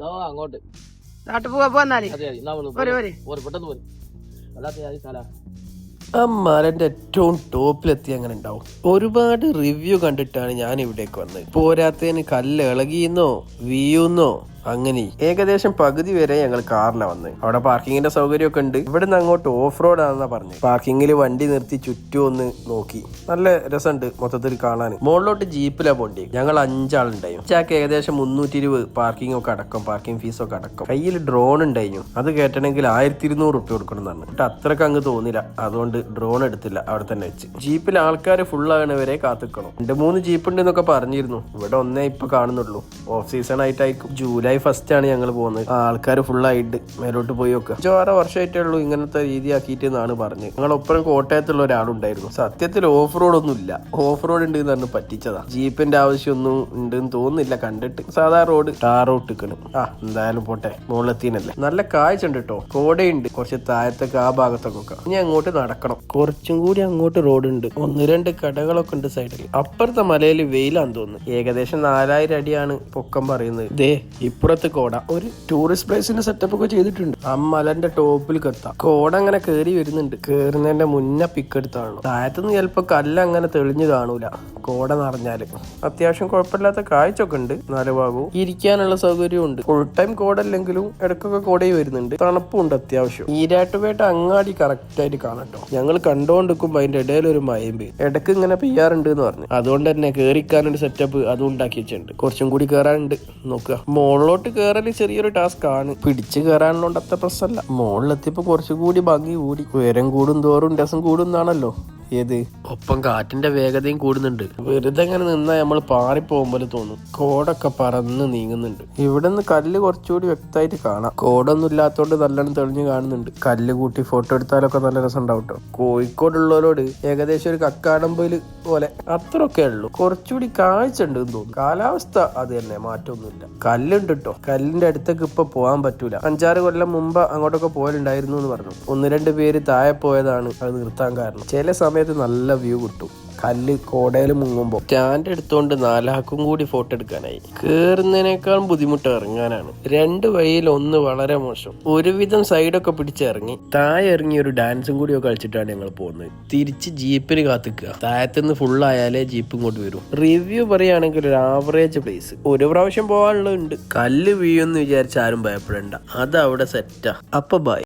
ദോ അങ്ങോട്ട്. നാട്ടിൽ പോവാ പോന്നാലേ പെട്ടെന്ന് പോര്. അല്ലാത്ത സ്ഥല. ആ മലന്റെ ഏറ്റവും ടോപ്പിലെത്തി അങ്ങനെ ഉണ്ടാവും? ഒരുപാട് റിവ്യൂ കണ്ടിട്ടാണ് ഞാൻ ഇവിടേക്ക് വന്നത്. പോരാത്തതിന് കല്ല് ഇളകിയെന്നോ വീയുന്നോ അങ്ങനെ ഏകദേശം പകുതി വരെ ഞങ്ങൾ കാറിലാണ് വന്നത് അവിടെ പാർക്കിങ്ങിന്റെ സൗകര്യമൊക്കെ ഉണ്ട്. ഇവിടുന്ന് അങ്ങോട്ട് ഓഫ് റോഡ് ആണെന്നാ പറഞ്ഞു. പാർക്കിങ്ങിൽ വണ്ടി നിർത്തി ചുറ്റും ഒന്ന് നോക്കി. നല്ല രസമുണ്ട് മൊത്തത്തിൽ കാണാൻ മുകളിലോട്ട് ജീപ്പിലാ പോണ്ടി ഞങ്ങൾ അഞ്ചാളുണ്ടായി ചാക്ക് ഏകദേശം മുന്നൂറ്റി ഇരുപത് പാർക്കിംഗ് ഒക്കെ അടക്കം പാർക്കിംഗ് ഫീസ് ഒക്കെ അടക്കം. കയ്യിൽ ഡ്രോൺ ഉണ്ടായിരുന്നു. അത് കേട്ടണമെങ്കിൽ ആയിരത്തി ഇരുന്നൂറ് റുപ്യ കൊടുക്കണം എന്നാണ് അത്രയ്ക്ക് അങ്ങ് തോന്നില്ല. അതുകൊണ്ട് ഡ്രോൺ എടുത്തില്ല. അവിടെ തന്നെ വെച്ച്. ജീപ്പിൽ ആൾക്കാർ ഫുൾ ആകണവരെ കാത്തിക്കണം. രണ്ട് മൂന്ന് ജീപ്പ് ഉണ്ട് എന്നൊക്കെ പറഞ്ഞിരുന്നു. ഇവിടെ ഒന്നേ ഇപ്പൊ കാണുന്നുള്ളൂ. ഓഫ് സീസൺ ആയിട്ടായിരിക്കും. ജൂലൈ ഫസ്റ്റ് ആണ് ഞങ്ങൾ പോകുന്നത് ആൾക്കാർ ഫുൾ ആയിട്ട് മേലോട്ട് പോയി നോക്കുക. അഞ്ചാറ് വർഷമായിട്ടേ ഉള്ളൂ ഇങ്ങനത്തെ രീതി ആക്കിയിട്ട് എന്നാണ് പറഞ്ഞത് ഞങ്ങളൊപ്പം കോട്ടയത്തുള്ള ഒരാളുണ്ടായിരുന്നു. സത്യത്തിൽ ഓഫ് റോഡ് ഒന്നും ഇല്ല. ഓഫ് റോഡ് ഉണ്ട് എന്ന് പറഞ്ഞ് പറ്റിച്ചതാ. ജീപ്പിന്റെ ആവശ്യമൊന്നും ഉണ്ടെന്ന് തോന്നുന്നില്ല കണ്ടിട്ട്. സാധാ റോഡ് ടാർ റോട്ട് ഇരിക്കണം ആ എന്തായാലും പോട്ടെ. മുകളിലെത്തിനല്ലേ നല്ല കാഴ്ച ഉണ്ട് കേട്ടോ കോടയുണ്ട്. കുറച്ച് താഴത്തൊക്കെ ആ ഭാഗത്തൊക്കെ. ഇനി അങ്ങോട്ട് നടക്കണം. കുറച്ചും കൂടി അങ്ങോട്ട് റോഡ് ഉണ്ട്. ഒന്ന് രണ്ട് കടകളൊക്കെ ഉണ്ട് സൈഡിൽ അപ്പുറത്തെ മലയിൽ വെയിലാന്ന് തോന്നുന്നു. ഏകദേശം നാലായിരം അടിയാണ് പൊക്കം പറയുന്നത്. ദേ ഇപ്പുറത്ത് കോട. ഒരു ടൂറിസ്റ്റ് പ്ലേസിന്റെ സെറ്റപ്പ് ഒക്കെ ചെയ്തിട്ടുണ്ട്. ആ മലന്റെ ടോപ്പിൽ കെത്താം. കോട അങ്ങനെ കയറി വരുന്നുണ്ട്. കയറുന്നതിന്റെ മുന്നേ പിക്ക് എടുത്താണ് താഴത്തുനിന്ന് ചിലപ്പോ കല്ല് അങ്ങനെ തെളിഞ്ഞു കാണൂല. കോട നിറഞ്ഞാൽ. അത്യാവശ്യം കുഴപ്പമില്ലാത്ത കാഴ്ചയൊക്കെ ഉണ്ട്. നാല് ഭാഗവും ഇരിക്കാനുള്ള സൗകര്യവും ഉണ്ട്. ഫുൾ ടൈം കോടല്ലെങ്കിലും ഇടക്കൊക്കെ കോടയും വരുന്നുണ്ട്. തണുപ്പുണ്ട് അത്യാവശ്യം. ഈരാട്ടുപേട്ട അങ്ങാടി കറക്റ്റ് ആയിട്ട് കാണട്ടോ ഞങ്ങൾ കണ്ടോണ്ടിരിക്കുമ്പോ അതിന്റെ ഇടയിൽ ഒരു മയം പെയ്യും ഇടയ്ക്ക് ഇങ്ങനെ പെയ്യാറുണ്ട് എന്ന് പറഞ്ഞു. അതുകൊണ്ട് തന്നെ കേറിക്കാനൊരു സെറ്റപ്പ് അതും ഉണ്ടാക്കി വെച്ചിട്ടുണ്ട്. കുറച്ചും കൂടി കയറാനുണ്ട് നോക്കുക. മുകളിലോട്ട് കയറൽ ചെറിയൊരു ടാസ്ക് ആണ് പിടിച്ച് കയറാനുള്ളതുകൊണ്ട് അത്ര പ്രശ്നമല്ല. മുകളിലെത്തിയപ്പോ കുറച്ചുകൂടി ഭംഗി കൂടി ഉയരം കൂടും തോറും രസം കൂടും എന്നാണല്ലോ ഏത്? ഒപ്പം കാറ്റിന്റെ വേഗതയും കൂടുന്നുണ്ട്. വെറുതെ ഇങ്ങനെ നിന്നാ നമ്മൾ പാറിപ്പോകുമ്പോൾ തോന്നും. കോടൊക്കെ പറന്ന് നീങ്ങുന്നുണ്ട്. ഇവിടെ നിന്ന് കല്ല് കുറച്ചുകൂടി വ്യക്തമായിട്ട് കാണാം. കോടൊന്നും ഇല്ലാത്തോണ്ട് നല്ലോണം തെളിഞ്ഞു കാണുന്നുണ്ട്. കല്ല് കൂട്ടി ഫോട്ടോ എടുത്താലൊക്കെ നല്ല രസം ഉണ്ടാവും കേട്ടോ കോഴിക്കോടുള്ളവരോട് ഏകദേശം ഒരു കക്കാടമ്പോയിൽ പോലെ അത്രയൊക്കെ ഉള്ളൂ. കുറച്ചുകൂടി കാഴ്ച ഉണ്ട് തോന്നുന്നു. കാലാവസ്ഥ അത് തന്നെ മാറ്റമൊന്നുമില്ല. കല്ലുണ്ട് കേട്ടോ കല്ലിന്റെ അടുത്തേക്ക് ഇപ്പൊ പോകാൻ പറ്റൂല. അഞ്ചാറ് കൊല്ലം മുമ്പ് അങ്ങോട്ടൊക്കെ പോയാലുണ്ടായിരുന്നു എന്ന് പറഞ്ഞു. ഒന്ന് രണ്ട് പേര് താഴെ പോയതാണ്. അത് നിർത്താൻ കാരണം. ചില സമയത്ത് നല്ല വ്യൂ കിട്ടും. കല്ല് കോടയിൽ മുങ്ങുമ്പോൾ സ്റ്റാൻഡ് എടുത്തോണ്ട് നാലാക്കും കൂടി ഫോട്ടോ എടുക്കാനായി. കയറുന്നതിനേക്കാളും ബുദ്ധിമുട്ട് ഇറങ്ങാനാണ്. രണ്ട് വഴിയിൽ ഒന്ന് വളരെ മോശം. ഒരുവിധം സൈഡൊക്കെ പിടിച്ചിറങ്ങി താഴെ ഇറങ്ങി ഒരു ഡാൻസും കൂടിയോ കളിച്ചിട്ടാണ് ഞങ്ങൾ പോകുന്നത്. തിരിച്ച് ജീപ്പിന് കാത്തിക്കുക. താഴത്തുനിന്ന് ഫുൾ ആയാലേ ജീപ്പ് ഇങ്ങോട്ട് വരും. റിവ്യൂ പറയുകയാണെങ്കിൽ ഒരു ആവറേജ് പ്ലേസ് ഒരു പ്രാവശ്യം പോകാനുള്ളത് ഉണ്ട്. കല്ല് വീഴുമെന്ന് വിചാരിച്ച ആരും ഭയപ്പെടണ്ട. അത് അവിടെ സെറ്റാ അപ്പൊ ബൈ